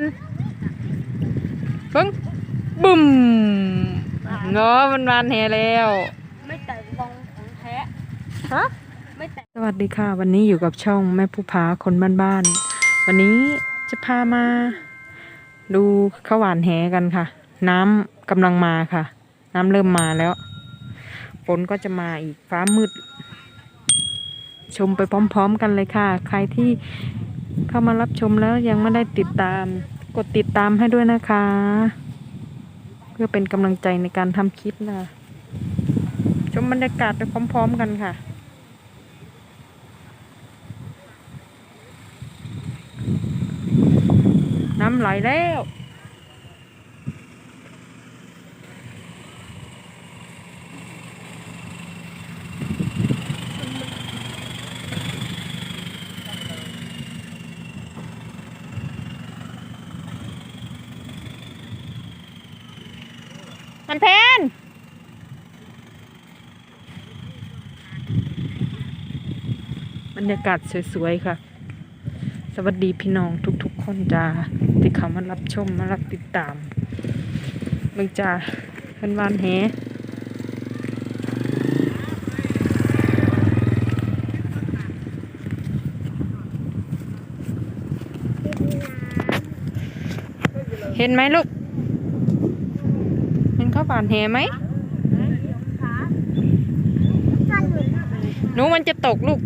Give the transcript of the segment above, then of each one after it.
เบิ้งบุ่มเงาะมันบานแหแล้ว ไม่แต่วงของแท้ฮะไม่แต่สวัสดีค่ะ วันนี้อยู่กับช่องแม่ผู้พาคนบ้านๆวันนี้จะพามา ดูข้าวหวานแหกันค่ะ น้ำกำลังมาค่ะ น้ำเริ่มมาแล้วฝนก็จะมาอีกฟ้ามืด ชมไปพร้อม ๆ กันเลยค่ะ ใครที่ เข้ามารับชมแล้วยังไม่ได้ติดตาม กดติดตามให้ด้วยนะคะ เพื่อเป็นกำลังใจในการทำคลิปนะ ชมบรรยากาศไปพร้อม ๆ กันค่ะ น้ำไหลแล้ว มันเพนบรรยากาศสวยๆค่ะ สวัสดีพี่น้องทุกๆคนจ้าที่เขามารับชมมารับติดตามเมืองจ้าเพิ่นวานแหเห็นไหมลูก ขาวานแหไหมหนูมันจะตกลูก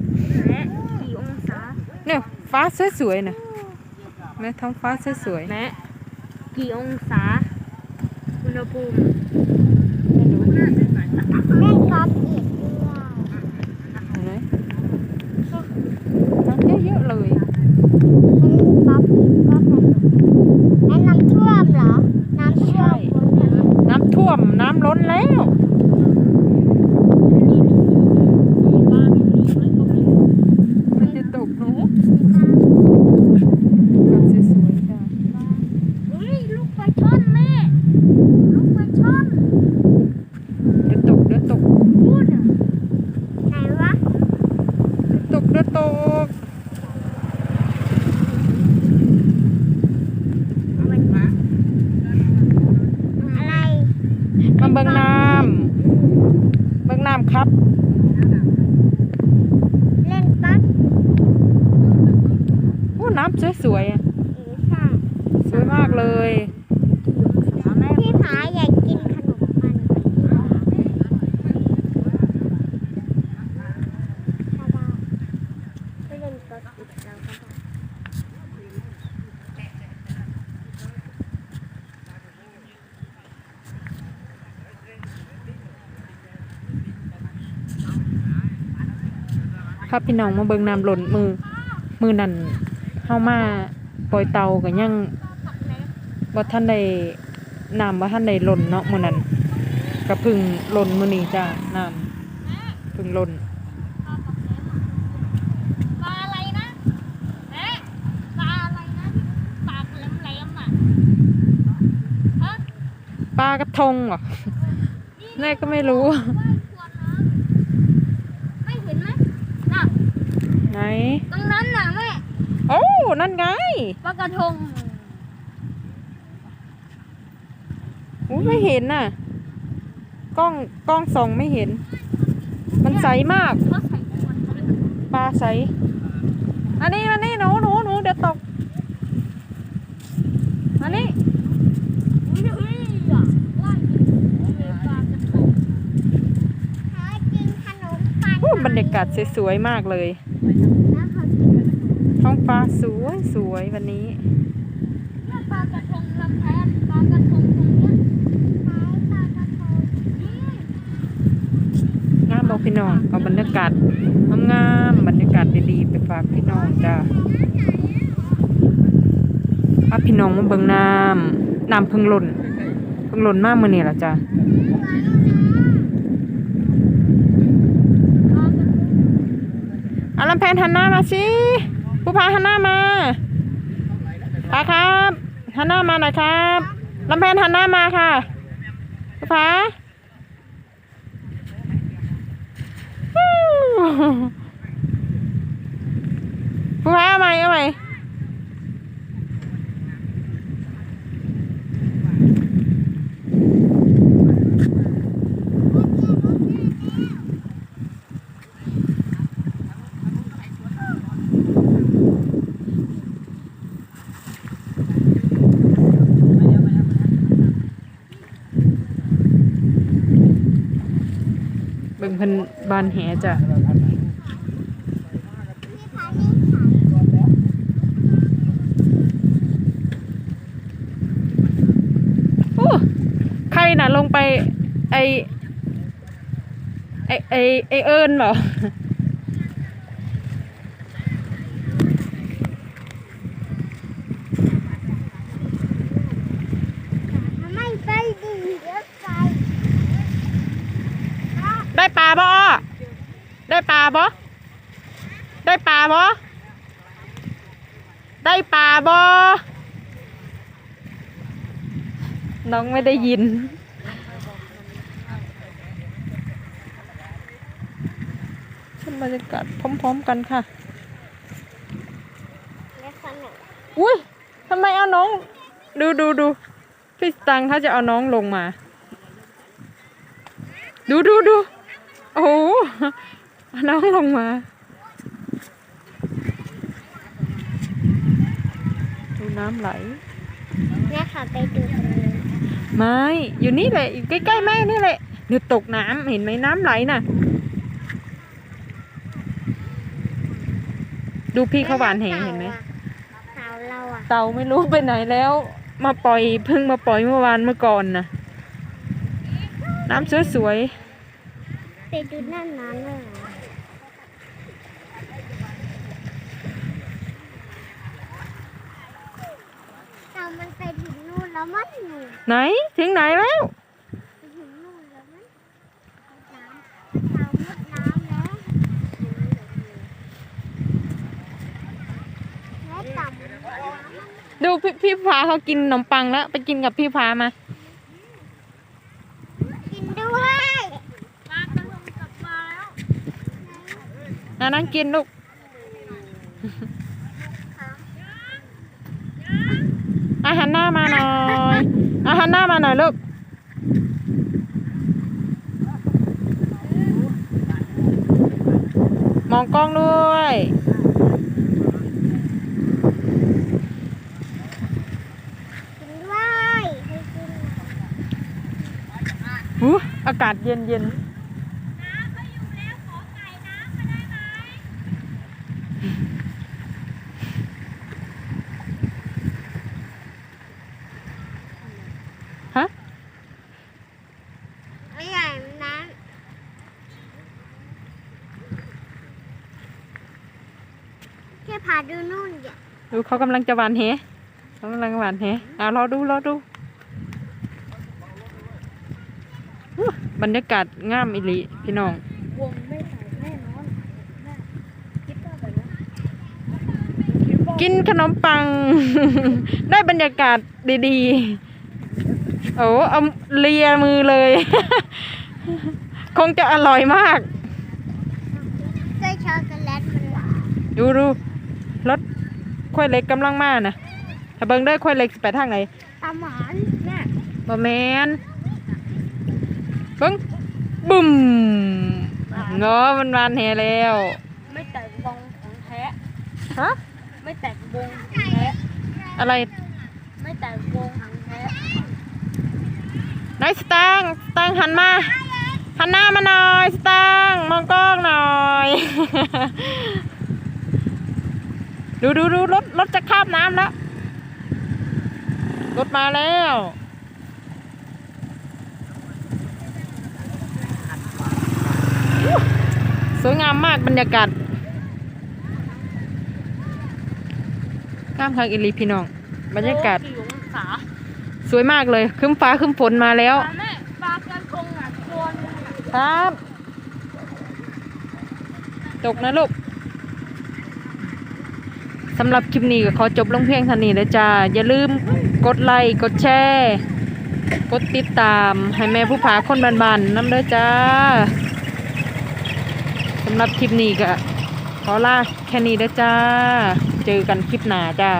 กี่องศาเนี่ยฟ้าสวยๆนะแม่ท้องฟ้าสวยๆแม่กี่องศาอุณหภูมิเล่นกอล์ฟอีกด้วย เห็นไหมน้ำเยอะๆเลย เล่นกอล์ฟอีกก็สนุกแล้วน้ำท่วมเหรอ น้ำท่วมบนถนน น้ำท่วมน้ำล้นแล้วมันจะตกหนูกับสวยๆจ้ะ อุ้ยลูกปลาช่อนแม่ลูกปลาช่อน เดี๋ยวตกเดี๋ยวตก พูดอะ ไหนวะ เดี๋ยวตกเดี๋ยวตก อะไร มาเบิ่งน้ำ เบิ่งน้ำครับ เล่นกอล์ฟ โอ้น้ำสวยๆอะหรือใช่สวยมากเลยพี่ผาอยากกินขนมปังถ้าได้ไม่เล่นกอล์ฟอีกแล้วก็ได้ครับพี่น้องมาเบิ่งน้ำหล่นมือมือนั่น เข้ามาปล่อยเตาก็ยังบ่ท่านได้น้ำบ่ท่านได้หล่นเนาะมื้อนั้นก็เพึ่งหล่นมื้อนี้จ้าน้ำเพึ่งหล่นปลาอะไรนะแม่ปลาอะไรนะปากแหลมๆอะฮะปลากระทงเหรอแม่ก็ไม่รู้ว่ายขวดน้ำไม่เห็นไหมน่ะไหนตรงนั้นน่ะแม่ โอ้ นั่นไงปลากระทงอู้ไม่เห็นน่ะ กล้องกล้องส่องไม่เห็น มันใสมาก เขาใส่ขวดเลยปลาใส อันนี้อันนี้หนูหนูหนูเดี๋ยวตก อันนี้ อุ้ยอุ้ยอะว่ายเลยปลากระทงหากินขนมปังโอ้บรรยากาศสวยๆมากเลยแล้วเขากินขนม ท้องฟ้าสวยสวยวันนี้เนี่ยปลากระทงลำแพนปลากระทงตรงเนี้ยขายปลากระทงนี่งามบอกพี่น้องเอาบรรยากาศงามๆบรรยากาศดีๆไปฝากพี่น้องจ้าพาพี่น้องมาเบิ่งน้ำน้ำเพึ่งหล่นเพึ่งหล่นมากมือนี่ละจ้าเอาลำแพนหันหน้ามาสิผู้พาหันหน้ามาพาครับหันหน้ามาหน่อยครับลำแพนหันหน้ามาค่ะผู้พาผู้พาเอาไหมเอาไหม เป็นเพิ่นบานแหจ้ะโอ้ใครน่ะลงไปไอไอไอไอเอิญเหรอ ไม่ไปดีเดี๋ยวไป ได้ปลาบ่อ้อได้ปลา บ่ได้ปลาบ่ได้ปลาบ่น้องไม่ได้ยิน ชมบรรยากาศพร้อม ๆ กันค่ะและขนมอุ้ยทำไมเอาน้อง ดูดูดูพี่สตังค์เขาจะเอาน้องลงมา ดูดูดูโอ้โหเอา น้องลงมาดูน้ำไหลแม่ค่ะไปดูตรงนี้ไม่อยู่นี่แหละอยู่ใกล้ๆแม่นี่แหละเดี๋ยวตกน้ำเห็นไหมน้ำไหลน่ะ ดูพี่เขาหวานแหเห็นไหมเต่าเราอะเต่าไม่รู้ไปไหนแล้ว มาปล่อยเพิ่งมาปล่อยเมื่อวานเมื่อก่อนนะน้ำสวยไปดูนั่นนั้นเลยเหรอเต่ามันไปถึงนู่น แล้วมั้งหนูๆไหน ถึงไหนแล้วไปถึงนู่นแล้วมั้งน้ำเต่ามุดน้ำแล้วและเต่ามุดน้ำดูพี่พี่พาเขากินขนมปังแล้ว ไปกินกับพี่พามา กินด้วยปลากระลงกลับมาแล้วอะนั่งกินลูก อาหันหน้ามาหน่อย อาหันหน้ามาหน่อยลูกมองกล้องด้วย กินด้วยให้กิน หูอากาศเย็นเย็นฮะ ไม่ใหญ่นะ แค่พาดูนู่นอย่าดูเขากำลังจะหวานเหเขากำลังหวานเหเอารอดูรอดูอู้บรรยากาศงามอิลิพี่น้องวงไม่ใส่แน่นอนแม่คิดว่าแบบนั้นกินขนมปัง ได้บรรยากาศดีๆโอ้เอาเลียมือเลย คงจะอร่อยมากไส้ช็อกโกแลตมันหวานดูดู รถควายเล็กกำลังมานะถ้าเบิ่งได้ควายเล็กสิไปทางไหนตาหมานแม่บ่แมนเบิ่งบุ้มเงอมันวานแหแล้ว ไม่แตกวงของแท้ฮะไม่แตกวงของแท้อะไรไม่แตกวงของแท้นายสตางค์สตางค์หันมาหันหน้ามาหน่อยสตางค์มองกล้องหน่อย ดูดูดูรถรถจะข้ามน้ำแล้ว รถมาแล้วอู้สวยงามมากบรรยากาศงามคักอิลีพี่น้อง บรรยากาศกี่องศาสวยมากเลยครึ้มฟ้าครึ้มฝนมาแล้วปลาแม่ปลากระพงอะตัวหนึงอะครับ ตกนะลูก สำหรับคลิปนี้ก็ขอจบลงเพียงเท่านี้แล้วจ้า อย่าลืมกดไลค์กดแชร์กดติดตามให้แม่ผู้ผาคนบานๆน้ำเด้อจ้าสำหรับคลิปนี้ก็ขอลาแค่นี้เด้อจ้า เจอกันคลิปหน้าจ้า